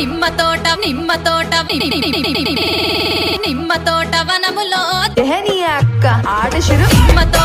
నిమ్మ తోట నిమ్మ తోట నిమ్మ తోట వనములో అక్క ఆట శురు నిమ్మ తోట